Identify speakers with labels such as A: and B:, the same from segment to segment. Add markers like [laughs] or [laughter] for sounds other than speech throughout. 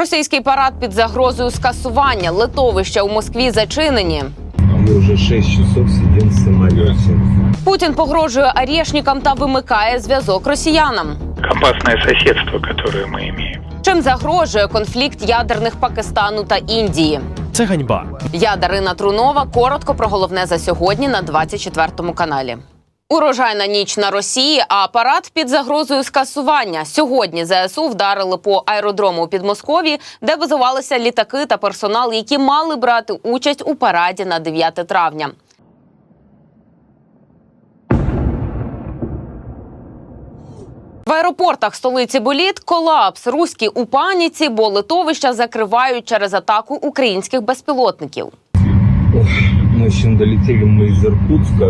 A: Російський парад під загрозою скасування. Литовища у Москві зачинені.
B: Мы уже 6 часов сидим в самолете.
A: Путін погрожує арешникам та вимикає зв'язок росіянам.
C: опасное соседство, которое мы имеем.
A: Чим загрожує конфлікт ядерних Пакистану та Індії?
D: Це ганьба.
A: Я Дарина Трунова. Коротко про головне за сьогодні на 24 каналі. Урожайна ніч на Росії, а парад під загрозою скасування. Сьогодні ЗСУ вдарили по аеродрому у Підмосков'ї, де базувалися літаки та персонал, які мали брати участь у параді на 9 травня. В аеропортах столиці боліт колапс. Руські у паніці, бо литовища закривають через атаку українських безпілотників.
B: В общем, долетели мы из Иркутска,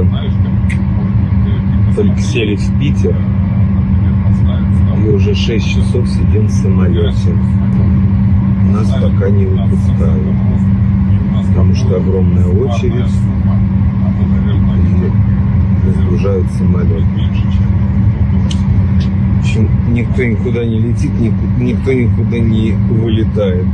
B: только сели в Питер. И уже 6 часов сидим в самолете. Нас пока не выпускают, потому что огромная очередь и разгружают самолет. Никто никуда не летит, никто никуда не вылетает.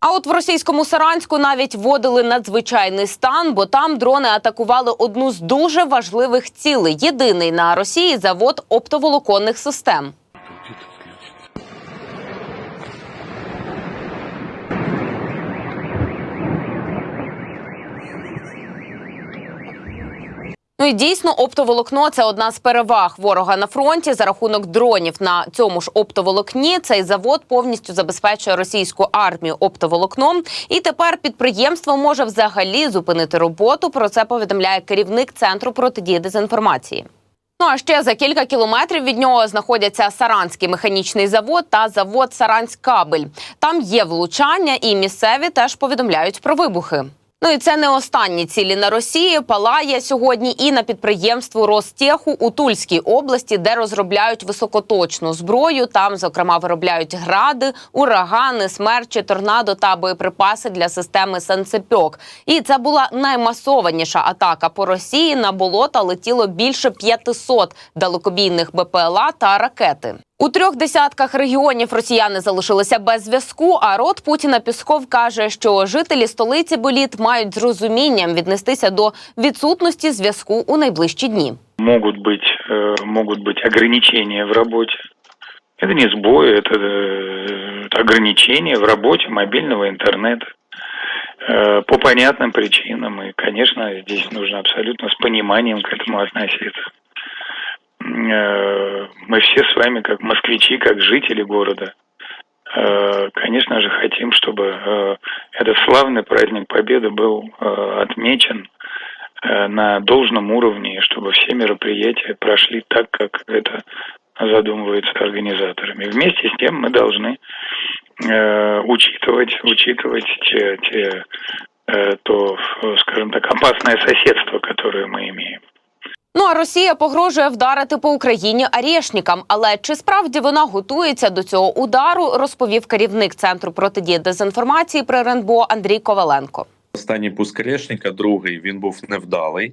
A: А от в російському Саранську навіть вводили надзвичайний стан, бо там дрони атакували одну з дуже важливих цілей. Єдиний на Росії завод оптоволоконних систем. Ну і дійсно, оптоволокно це одна з переваг ворога на фронті за рахунок дронів. На цьому ж оптоволокні цей завод повністю забезпечує російську армію оптоволокном. І тепер підприємство може взагалі зупинити роботу. Про це повідомляє керівник центру протидії дезінформації. Ну а ще за кілька кілометрів від нього знаходяться Саранський механічний завод та завод Саранськкабель. Там є влучання, і місцеві теж повідомляють про вибухи. Ну і це не останні цілі на Росії. Палає сьогодні і на підприємству Ростеху у Тульській області, де розробляють високоточну зброю. Там, зокрема, виробляють гради, урагани, смерчі, торнадо та боєприпаси для системи Санцепьок. І це була наймасованіша атака по Росії. На болота летіло більше 500 далекобійних БПЛА та ракети. У трьох десятках регіонів росіяни залишилися без зв'язку. А рот Путіна Пісков каже, що жителі столиці боліт мають з розумінням віднестися до відсутності зв'язку у найближчі дні.
C: Могут быть, э, могут быть ограничения в работе. Это не сбой, это э, ограничения в работе мобильного интернета э, по понятным причинам. И, конечно, здесь нужно абсолютно с пониманием к этому относиться. Мы все с вами, как москвичи, как жители города, э, конечно же, хотим, чтобы э, этот славный праздник Победы был э, отмечен на должном уровне, чтобы все мероприятия прошли так, как это задумывается организаторами. Вместе с тем мы должны учитывать, учитывать те, те, то, скажем так, опасное соседство, которое мы имеем.
A: Ну а Росія погрожує вдарити по Україні арешникам. Але чи справді вона готується до цього удару? Розповів керівник центру протидії дезінформації при РНБО Андрій Коваленко.
E: Останній пуск Решника, другий, він був невдалий.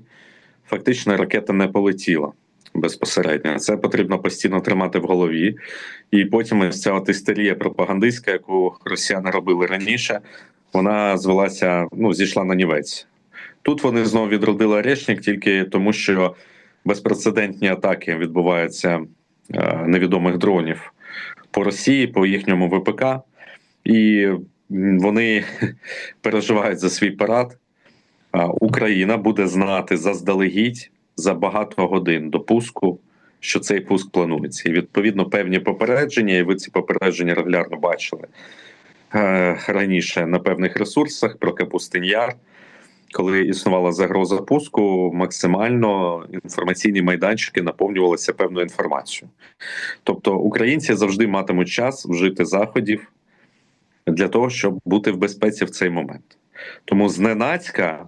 E: Фактично, ракета не полетіла безпосередньо. Це потрібно постійно тримати в голові. І потім ця от істерія пропагандистська, яку росіяни робили раніше, вона звелася, ну, зійшла на нівець. Тут вони знову відродили Решник тільки тому, що безпрецедентні атаки відбуваються е, невідомих дронів по Росії, по їхньому ВПК. І вони [laughs] переживають за свій парад. Україна буде знати заздалегідь за багато годин до пуску, що цей пуск планується. І відповідно певні попередження, і ви ці попередження регулярно бачили е, раніше на певних ресурсах про Капустин Яр. Коли існувала загроза пуску, максимально інформаційні майданчики наповнювалися певною інформацією. Тобто українці завжди матимуть час вжити заходів для того, щоб бути в безпеці в цей момент. Тому зненацька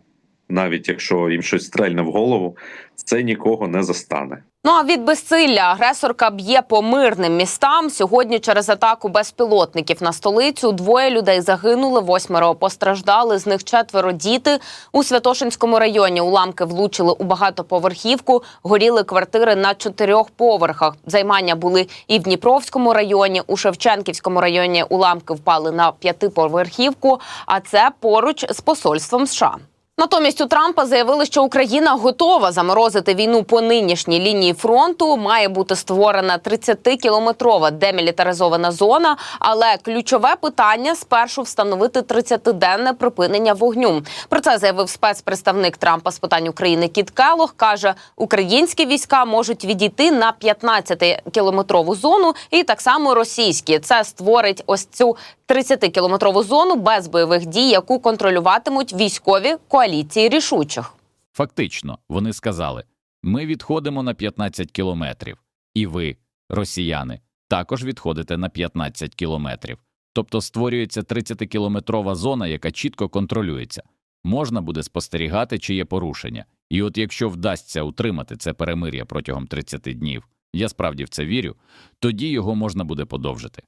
E: навіть якщо їм щось стрельне в голову, це нікого не застане.
A: Ну а від безсилля агресорка б'є по мирним містам. Сьогодні через атаку безпілотників на столицю двоє людей загинули, восьмеро постраждали. З них четверо діти у Святошинському районі. Уламки влучили у багатоповерхівку. Горіли квартири на чотирьох поверхах. Займання були і в Дніпровському районі, у Шевченківському районі. Уламки впали на п'ятиповерхівку. А це поруч з посольством США. Натомість у Трампа заявили, що Україна готова заморозити війну по нинішній лінії фронту. Має бути створена 30-кілометрова демілітаризована зона. Але ключове питання спершу встановити 30-денне припинення вогню. Про це заявив спецпредставник Трампа з питань України Кіт Келлог. каже, українські війська можуть відійти на 15-кілометрову зону, і так само російські. Це створить ось цю 30-кілометрову зону без бойових дій, яку контролюватимуть військові коаліції рішучих.
D: Фактично, вони сказали: ми відходимо на 15 кілометрів, і ви, росіяни, також відходите на 15 кілометрів. Тобто створюється 30-кілометрова зона, яка чітко контролюється. Можна буде спостерігати, чи є порушення. І от якщо вдасться утримати це перемир'я протягом 30 днів, я справді в це вірю, тоді його можна буде подовжити.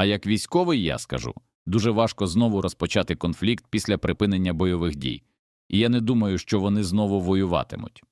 D: А як військовий, я скажу, дуже важко знову розпочати конфлікт після припинення бойових дій. І я не думаю, що вони знову воюватимуть.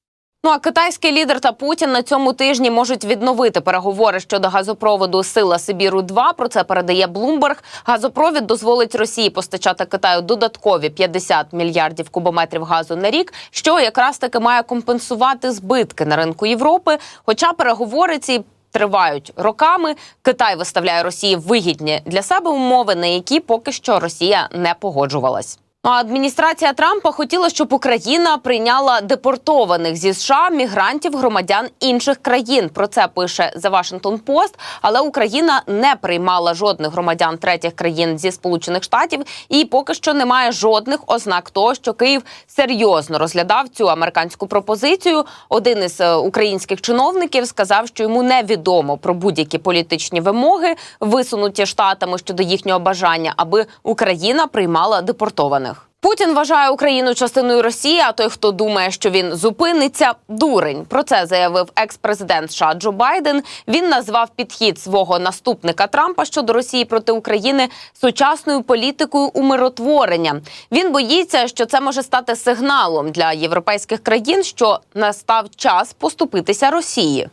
A: Ну а китайський лідер та Путін на цьому тижні можуть відновити переговори щодо газопроводу Сила Сибіру 2 Про це передає Блумберг. Газопровід дозволить Росії постачати Китаю додаткові 50 мільярдів кубометрів газу на рік, що якраз таки має компенсувати збитки на ринку Європи. Хоча переговори ці. Тривають роками. Китай виставляє Росії вигідні для себе умови, на які поки що Росія не погоджувалась. Ну, адміністрація Трампа хотіла, щоб Україна прийняла депортованих зі США мігрантів громадян інших країн. Про це пише The Washington Post. Але Україна не приймала жодних громадян третіх країн зі Сполучених Штатів, і поки що немає жодних ознак того, що Київ серйозно розглядав цю американську пропозицію. Один із е, українських чиновників сказав, що йому невідомо про будь-які політичні вимоги, висунуті штатами щодо їхнього бажання, аби Україна приймала депортованих. Путін вважає Україну частиною Росії. А той, хто думає, що він зупиниться, дурень. Про це заявив екс-президент США Джо Байден. Він назвав підхід свого наступника Трампа щодо Росії проти України сучасною політикою умиротворення. Він боїться, що це може стати сигналом для європейських країн, що настав час поступитися Росії.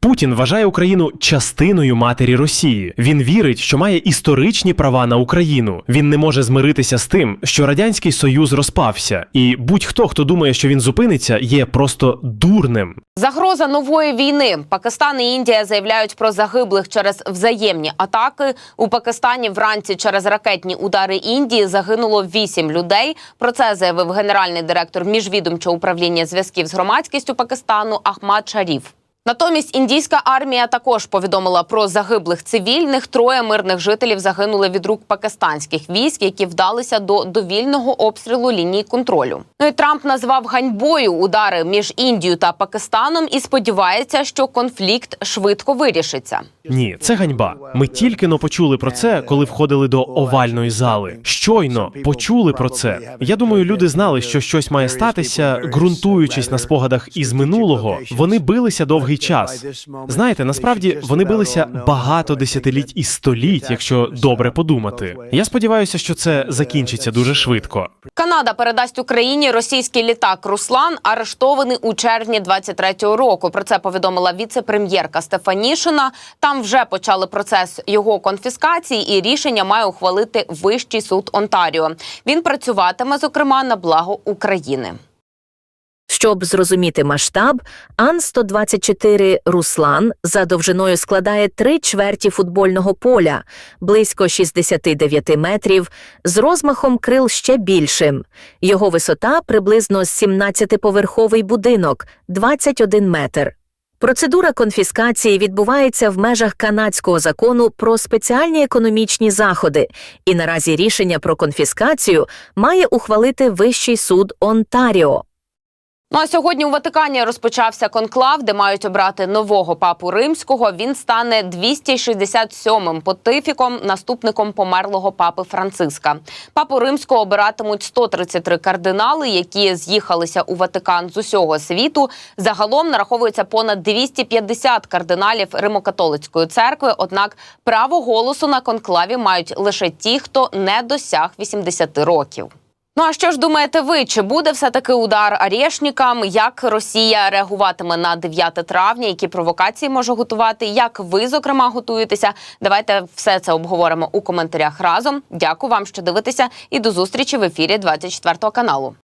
F: Путін вважає Україну частиною матері Росії. Він вірить, що має історичні права на Україну. Він не може змиритися з тим, що радянський союз розпався, і будь-хто, хто думає, що він зупиниться, є просто дурним.
A: Загроза нової війни. Пакистан і Індія заявляють про загиблих через взаємні атаки. У Пакистані вранці через ракетні удари Індії загинуло вісім людей. Про це заявив генеральний директор міжвідомчого управління зв'язків з громадськістю Пакистану Ахмад Шаріф. Натомість індійська армія також повідомила про загиблих цивільних. Троє мирних жителів загинули від рук пакистанських військ, які вдалися до довільного обстрілу лінії контролю. Ну і Трамп назвав ганьбою удари між Індією та Пакистаном і сподівається, що конфлікт швидко вирішиться.
F: Ні, це ганьба. Ми тільки но почули про це, коли входили до овальної зали. Щойно почули про це. Я думаю, люди знали, що щось має статися, ґрунтуючись на спогадах із минулого. Вони билися довгий час. Знаєте, насправді вони билися багато десятиліть і століть, якщо добре подумати. Я сподіваюся, що це закінчиться дуже швидко.
A: Канада передасть Україні російський літак Руслан, арештований у червні 23-го року. Про це повідомила віце-прем'єрка Стефанішина. Там вже почали процес його конфіскації, і рішення має ухвалити Вищий суд Онтаріо. Він працюватиме зокрема на благо України.
G: Щоб зрозуміти масштаб, Ан-124 «Руслан» за довжиною складає три чверті футбольного поля, близько 69 метрів, з розмахом крил ще більшим. Його висота приблизно 17-поверховий будинок – 21 метр. Процедура конфіскації відбувається в межах канадського закону про спеціальні економічні заходи, і наразі рішення про конфіскацію має ухвалити Вищий суд Онтаріо.
A: Ну а сьогодні у Ватикані розпочався конклав, де мають обрати нового папу римського. Він стане 267-м понтифіком, наступником померлого папи Франциска. Папу римського обиратимуть 133 кардинали, які з'їхалися у Ватикан з усього світу. Загалом нараховується понад 250 кардиналів Римокатолицької церкви. Однак право голосу на конклаві мають лише ті, хто не досяг 80 років. Ну а що ж думаєте ви? Чи буде все таки удар Арєшнікам? Як Росія реагуватиме на 9 травня? Які провокації може готувати? Як ви зокрема готуєтеся? Давайте все це обговоримо у коментарях разом. Дякую вам, що дивитеся, і до зустрічі в ефірі 24 каналу.